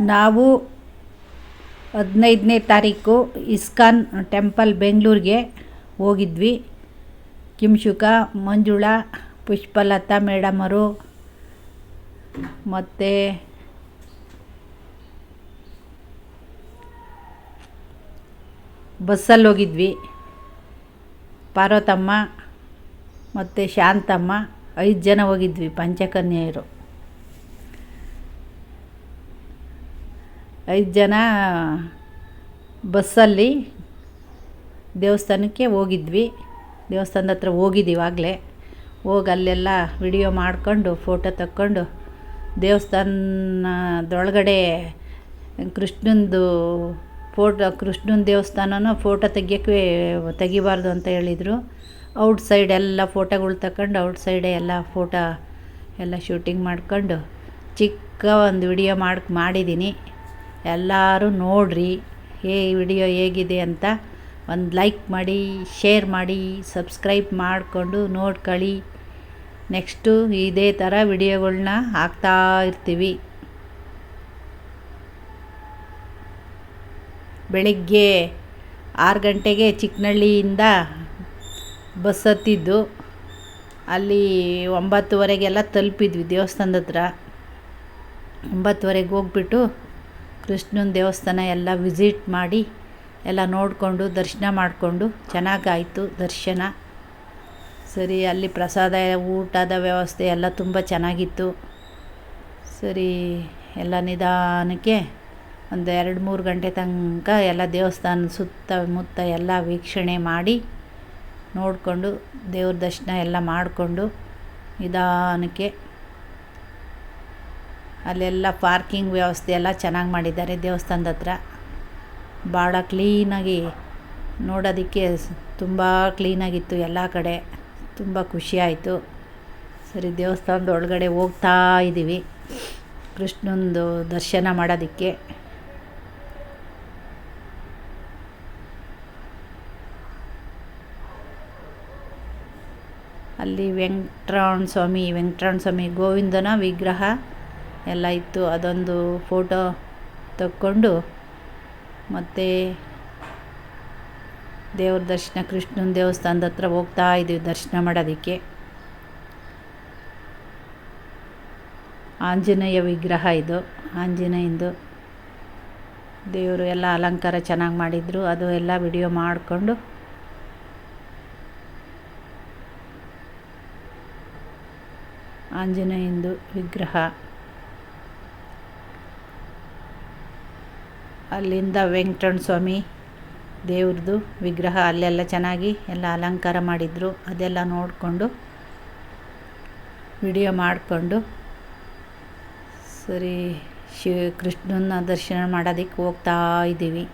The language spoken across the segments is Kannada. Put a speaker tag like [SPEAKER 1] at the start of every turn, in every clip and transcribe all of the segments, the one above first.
[SPEAKER 1] ನಾವು ಹದಿನೈದನೇ ತಾರೀಕು ಇಸ್ಕಾನ್ ಟೆಂಪಲ್ ಬೆಂಗಳೂರಿಗೆ ಹೋಗಿದ್ವಿ. ಕಿಂಶುಕ ಮಂಜುಳಾ, ಪುಷ್ಪಲತಾ ಮೇಡಮರು ಮತ್ತು ಬಸ್ಸಲ್ಲಿ ಹೋಗಿದ್ವಿ. ಪಾರ್ವತಮ್ಮ ಮತ್ತು ಶಾಂತಮ್ಮ ಐದು ಜನ ಹೋಗಿದ್ವಿ, ಪಂಚಕನ್ಯೆಯರು. ಐದು ಜನ ಬಸ್ಸಲ್ಲಿ ದೇವಸ್ಥಾನಕ್ಕೆ ಹೋಗಿದ್ವಿ. ದೇವಸ್ಥಾನದ ಹತ್ರ ಹೋಗಿದ್ದೀವಾಗಲೇ ಹೋಗಿ ಅಲ್ಲೆಲ್ಲ ವಿಡಿಯೋ ಮಾಡ್ಕೊಂಡು ಫೋಟೋ ತಕ್ಕೊಂಡು ದೇವಸ್ಥಾನದೊಳಗಡೆ ಕೃಷ್ಣಂದು ಫೋಟೋ ಕೃಷ್ಣನ ದೇವಸ್ಥಾನನ ಫೋಟೋ ತೆಗಿಯೋಕ್ಕೆ ತೆಗಿಬಾರ್ದು ಅಂತ ಹೇಳಿದರು. ಔಟ್ ಸೈಡ್ ಎಲ್ಲ ಫೋಟೋಗಳು ತಗೊಂಡು ಔಟ್ ಸೈಡೆ ಎಲ್ಲ ಫೋಟೋ ಎಲ್ಲ ಶೂಟಿಂಗ್ ಮಾಡ್ಕೊಂಡು ಚಿಕ್ಕ ಒಂದು ವಿಡಿಯೋ ಮಾಡಿ ಮಾಡಿದ್ದೀನಿ. ಎಲ್ಲರೂ ನೋಡಿರಿ, ಹೇ ವಿಡಿಯೋ ಹೇಗಿದೆ ಅಂತ ಒಂದು ಲೈಕ್ ಮಾಡಿ, ಶೇರ್ ಮಾಡಿ, ಸಬ್ಸ್ಕ್ರೈಬ್ ಮಾಡಿಕೊಂಡು ನೋಡ್ಕೊಳ್ಳಿ ನೆಕ್ಸ್ಟು ಇದೇ ಥರ ವಿಡಿಯೋಗಳ್ನ ಹಾಕ್ತಾ ಇರ್ತೀವಿ. ಬೆಳಿಗ್ಗೆ ಆರು ಗಂಟೆಗೆ ಚಿಕ್ಕನಹಳ್ಳಿಯಿಂದ ಬಸ್ ಹತ್ತಿದ್ದು ಅಲ್ಲಿ ಒಂಬತ್ತುವರೆಗೆಲ್ಲ ತಲುಪಿದ್ವಿ ದೇವಸ್ಥಾನದ ಹತ್ರ. ಒಂಬತ್ತುವರೆಗೆ ಹೋಗ್ಬಿಟ್ಟು ಕೃಷ್ಣನ ದೇವಸ್ಥಾನ ಎಲ್ಲ ವಿಸಿಟ್ ಮಾಡಿ, ಎಲ್ಲ ನೋಡಿಕೊಂಡು, ದರ್ಶನ ಮಾಡಿಕೊಂಡು ಚೆನ್ನಾಗಾಯಿತು ದರ್ಶನ. ಸರಿ, ಅಲ್ಲಿ ಪ್ರಸಾದ, ಊಟದ ವ್ಯವಸ್ಥೆ ಎಲ್ಲ ತುಂಬ ಚೆನ್ನಾಗಿತ್ತು. ಸರಿ, ಎಲ್ಲ ನಿಧಾನಕ್ಕೆ ಒಂದು ಎರಡು ಮೂರು ಗಂಟೆ ತನಕ ಎಲ್ಲ ದೇವಸ್ಥಾನ ಸುತ್ತಮುತ್ತ ಎಲ್ಲ ವೀಕ್ಷಣೆ ಮಾಡಿ, ನೋಡಿಕೊಂಡು ದೇವ್ರ ದರ್ಶನ ಎಲ್ಲ ಮಾಡಿಕೊಂಡು ನಿಧಾನಕ್ಕೆ ಅಲ್ಲೆಲ್ಲ ಪಾರ್ಕಿಂಗ್ ವ್ಯವಸ್ಥೆ ಎಲ್ಲ ಚೆನ್ನಾಗಿ ಮಾಡಿದ್ದಾರೆ ದೇವಸ್ಥಾನದ ಹತ್ರ. ಭಾಳ ಕ್ಲೀನಾಗಿ ನೋಡೋದಕ್ಕೆ ತುಂಬ ಕ್ಲೀನಾಗಿತ್ತು ಎಲ್ಲ ಕಡೆ. ತುಂಬ ಖುಷಿಯಾಯಿತು ಸರಿ, ದೇವಸ್ಥಾನದ ಒಳಗಡೆ ಹೋಗ್ತಾ ಇದ್ದೀವಿ. ಕೃಷ್ಣಂದು ದರ್ಶನ ಮಾಡೋದಕ್ಕೆ. ಅಲ್ಲಿ ವೆಂಕಟರಮಣ ಸ್ವಾಮಿ ವೆಂಕಟರಮಣ ಸ್ವಾಮಿ ಗೋವಿಂದನ ವಿಗ್ರಹ. ಎಲ್ಲ ಇತ್ತು. ಅದೊಂದು ಫೋಟೋ ತಕ್ಕೊಂಡು ಮತ್ತು ದೇವ್ರ ದರ್ಶನ, ಕೃಷ್ಣನ ದೇವಸ್ಥಾನದ ಹತ್ರ ಹೋಗ್ತಾ ಇದ್ದೀವಿ ದರ್ಶನ ಮಾಡೋದಕ್ಕೆ. ಆಂಜನೇಯ ವಿಗ್ರಹ ಇದು, ಆಂಜನೇಯಂದು. ದೇವರು ಎಲ್ಲ ಅಲಂಕಾರ ಚೆನ್ನಾಗಿ ಮಾಡಿದರು. ಅದು ಎಲ್ಲ ವಿಡಿಯೋ ಮಾಡಿಕೊಂಡು ಆಂಜನೇಯಂದು ವಿಗ್ರಹ. ಅಲ್ಲಿಂದ ವೆಂಕಟರಮಣ ಸ್ವಾಮಿ ದೇವ್ರದ್ದು ವಿಗ್ರಹ ಅಲ್ಲೆಲ್ಲ ಚೆನ್ನಾಗಿ ಎಲ್ಲ ಅಲಂಕಾರ ಮಾಡಿದರು. ಅದೆಲ್ಲ ನೋಡಿಕೊಂಡು ವಿಡಿಯೋ ಮಾಡಿಕೊಂಡು ಸರಿ ಶಿವ ಕೃಷ್ಣನ ದರ್ಶನ ಮಾಡೋದಕ್ಕೆ ಹೋಗ್ತಾ ಇದ್ದೀವಿ.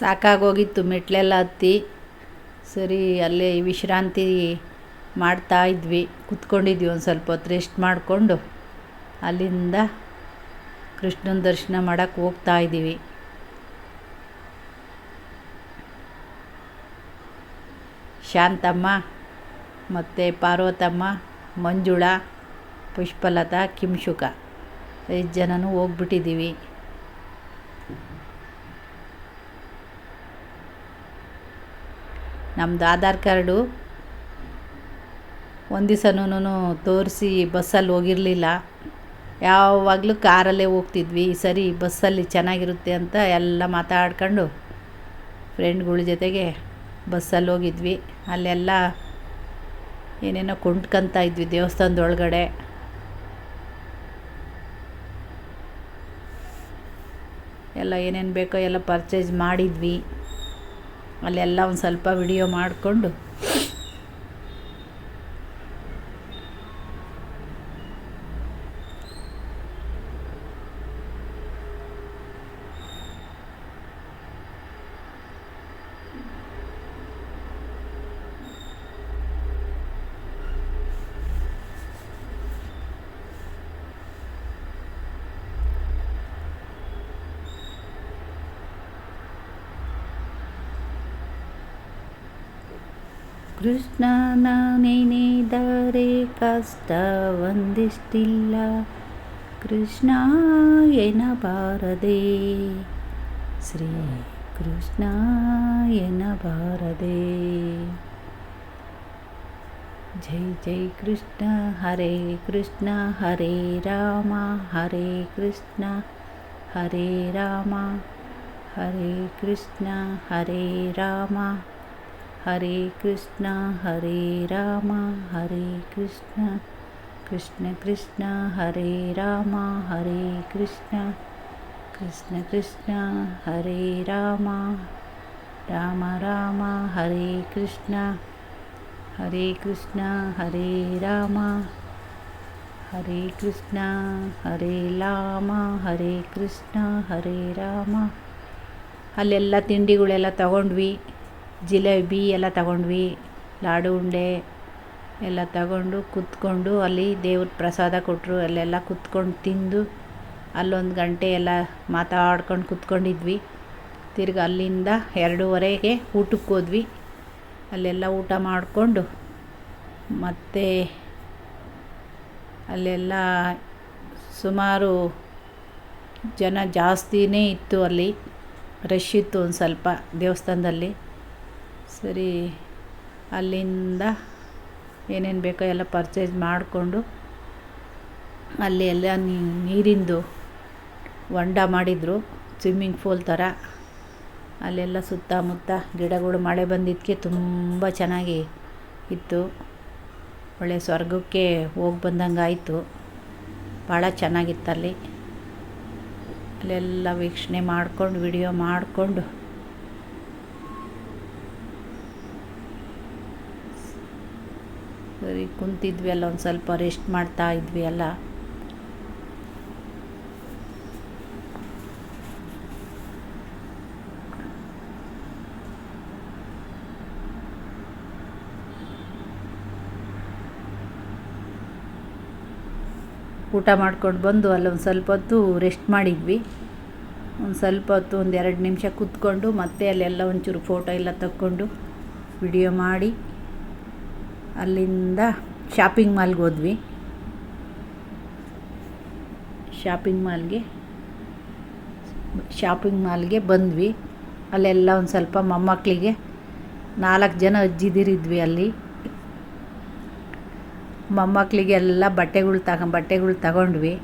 [SPEAKER 1] ಸಾಕಾಗೋಗಿತ್ತು, ಮೆಟ್ಲೆಲ್ಲ ಹತ್ತಿ ಸರಿ ಅಲ್ಲೇ ವಿಶ್ರಾಂತಿ ಮಾಡ್ತಾ ಇದ್ವಿ. ಕುತ್ಕೊಂಡಿದ್ವಿ ಒಂದು ಸ್ವಲ್ಪ ಹೊತ್ತು ರೆಸ್ಟ್ ಮಾಡಿಕೊಂಡು ಅಲ್ಲಿಂದ ಕೃಷ್ಣನ ದರ್ಶನ ಮಾಡೋಕ್ಕೆ ಹೋಗ್ತಾ ಇದ್ದೀವಿ. ಶಾಂತಮ್ಮ ಮತ್ತು ಪಾರ್ವತಮ್ಮ, ಮಂಜುಳಾ, ಪುಷ್ಪಲತಾ ಕಿಂಶುಕ ಐದು ಜನನೂ ಹೋಗ್ಬಿಟ್ಟಿದ್ದೀವಿ. ನಮ್ಮದು ಆಧಾರ್ ಕಾರ್ಡು. ಒಂದು ದಿವ್ಸನೂ ತೋರಿಸಿ ಬಸ್ಸಲ್ಲಿ ಹೋಗಿರಲಿಲ್ಲ. ಯಾವಾಗಲೂ ಕಾರಲ್ಲೇ ಹೋಗ್ತಿದ್ವಿ. ಈ ಸರಿ ಬಸ್ಸಲ್ಲಿ ಚೆನ್ನಾಗಿರುತ್ತೆ ಅಂತ ಎಲ್ಲ ಮಾತಾಡ್ಕೊಂಡು ಫ್ರೆಂಡ್ಗಳ ಜೊತೆಗೆ ಬಸ್ಸಲ್ಲಿ ಹೋಗಿದ್ವಿ. ಅಲ್ಲೆಲ್ಲ ಏನೇನೋ ಕೊಂಡ್ಕೊತ ಇದ್ವಿ ದೇವಸ್ಥಾನದೊಳಗಡೆ. ಎಲ್ಲ ಏನೇನು ಬೇಕೋ ಎಲ್ಲ ಪರ್ಚೇಸ್ ಮಾಡಿದ್ವಿ. ಅಲ್ಲೆಲ್ಲ ಒಂದು ಸ್ವಲ್ಪ ವಿಡಿಯೋ ಮಾಡಿಕೊಂಡು ಕೃಷ್ಣನ ನೆನೆದರೆ ಕಷ್ಟ ಒಂದಿಷ್ಟಿಲ್ಲ ಕೃಷ್ಣ ಎನ್ನಬಾರದೆ ಶ್ರೀ ಕೃಷ್ಣ ಎನ್ನಬಾರದೆ ಜೈ ಜೈ ಕೃಷ್ಣ ಹರೇ ಕೃಷ್ಣ ಹರೇ ರಾಮ ಹರೇ ಕೃಷ್ಣ ಹರೇ ರಾಮ ಹರೇ ಕೃಷ್ಣ ಹರೇ ರಾಮ ಹರೇ ಕೃಷ್ಣ ಹರೇ ರಾಮ ಹರೇ ಕೃಷ್ಣ ಕೃಷ್ಣ ಕೃಷ್ಣ ಹರೇ ರಾಮ ಹರೇ ಕೃಷ್ಣ ಕೃಷ್ಣ ಕೃಷ್ಣ ಹರೇ ರಾಮ ರಾಮ ರಾಮ ಹರೇ ಕೃಷ್ಣ ಹರೇ ಕೃಷ್ಣ ಹರೇ ರಾಮ ಹರೇ ಕೃಷ್ಣ ಹರೇ ರಾಮ ಹರೇ ಕೃಷ್ಣ ಹರೇ ರಾಮ ಅಲ್ಲೆಲ್ಲ ತಿಂಡಿಗಳೆಲ್ಲ ತಗೊಂಡ್ವಿ ಜಿಲೇಬಿ ಎಲ್ಲ ತಗೊಂಡ್ವಿ, ಲಾಡು ಉಂಡೆ ಎಲ್ಲ ತಗೊಂಡು ಕುತ್ಕೊಂಡು ಅಲ್ಲಿ ದೇವ್ರ ಪ್ರಸಾದ ಕೊಟ್ಟರು ಅಲ್ಲೆಲ್ಲ ಕುತ್ಕೊಂಡು ತಿಂದು ಅಲ್ಲೊಂದು ಗಂಟೆ ಎಲ್ಲ ಮಾತಾಡ್ಕೊಂಡು ಕುತ್ಕೊಂಡಿದ್ವಿ. ತಿರ್ಗಿ ಅಲ್ಲಿಂದ ಎರಡೂವರೆಗೆ ಊಟಕ್ಕೆ ಹೋದ್ವಿ. ಅಲ್ಲೆಲ್ಲ ಊಟ ಮಾಡಿಕೊಂಡು ಮತ್ತು ಅಲ್ಲೆಲ್ಲ ಸುಮಾರು ಜನ ಜಾಸ್ತಿನೇ ಇತ್ತು ಅಲ್ಲಿ, ರಶ್ ಇತ್ತು ಒಂದು ಸ್ವಲ್ಪ ದೇವಸ್ಥಾನದಲ್ಲಿ. ಸರಿ, ಅಲ್ಲಿಂದ ಏನೇನು ಬೇಕೋ ಎಲ್ಲ ಪರ್ಚೇಸ್ ಮಾಡಿಕೊಂಡು ಅಲ್ಲಿ ಎಲ್ಲ ನೀರಿಂದು ಹೊಂಡ ಮಾಡಿದರು ಸ್ವಿಮ್ಮಿಂಗ್ ಫೂಲ್ ಥರ. ಅಲ್ಲೆಲ್ಲ ಸುತ್ತಮುತ್ತ ಗಿಡಗಳು, ಮಳೆ ಬಂದಿದ್ದಕ್ಕೆ ತುಂಬ ಚೆನ್ನಾಗಿ ಇತ್ತು. ಒಳ್ಳೆ ಸ್ವರ್ಗಕ್ಕೆ ಹೋಗಿ ಬಂದಂಗೆ ಆಯಿತು. ಭಾಳ ಚೆನ್ನಾಗಿತ್ತಲ್ಲಿ. ಅಲ್ಲೆಲ್ಲ ವೀಕ್ಷಣೆ ಮಾಡಿಕೊಂಡು ವಿಡಿಯೋ ಮಾಡಿಕೊಂಡು ಸರಿ ಕುಂತಿದ್ವಿ ಅಲ್ಲ, ಒಂದು ಸ್ವಲ್ಪ ರೆಸ್ಟ್ ಮಾಡ್ತಾ ಇದ್ವಿ ಅಲ್ಲ. ಊಟ ಮಾಡ್ಕೊಂಡು ಬಂದು ಅಲ್ಲೊಂದು ಸ್ವಲ್ಪ ಹೊತ್ತು ರೆಸ್ಟ್ ಮಾಡಿದ್ವಿ. ಒಂದು ಸ್ವಲ್ಪ ಹೊತ್ತು, ಒಂದು ಎರಡು ನಿಮಿಷ ಕೂತ್ಕೊಂಡು ಮತ್ತೆ ಅಲ್ಲೆಲ್ಲ ಒಂಚೂರು ಫೋಟೋ ಎಲ್ಲ ತಕ್ಕೊಂಡು ವಿಡಿಯೋ ಮಾಡಿ. ಅಲ್ಲಿಂದ ಶಾಪಿಂಗ್ ಮಾಲ್ಗೆ ಹೋದ್ವಿ. ಶಾಪಿಂಗ್ ಮಾಲ್ಗೆ ಶಾಪಿಂಗ್ ಮಾಲ್ಗೆ ಬಂದ್ವಿ. ಅಲ್ಲೆಲ್ಲ ಒಂದು ಸ್ವಲ್ಪ ಮೊಮ್ಮಕ್ಕಳಿಗೆ ನಾಲ್ಕು ಜನ ಅಜ್ಜಿದಿರಿದ್ವಿ ಅಲ್ಲಿ. ಮೊಮ್ಮಕ್ಕಳಿಗೆಲ್ಲ ಬಟ್ಟೆಗಳು ತಗೊ, ಬಟ್ಟೆಗಳು ತಗೊಂಡ್ವಿ.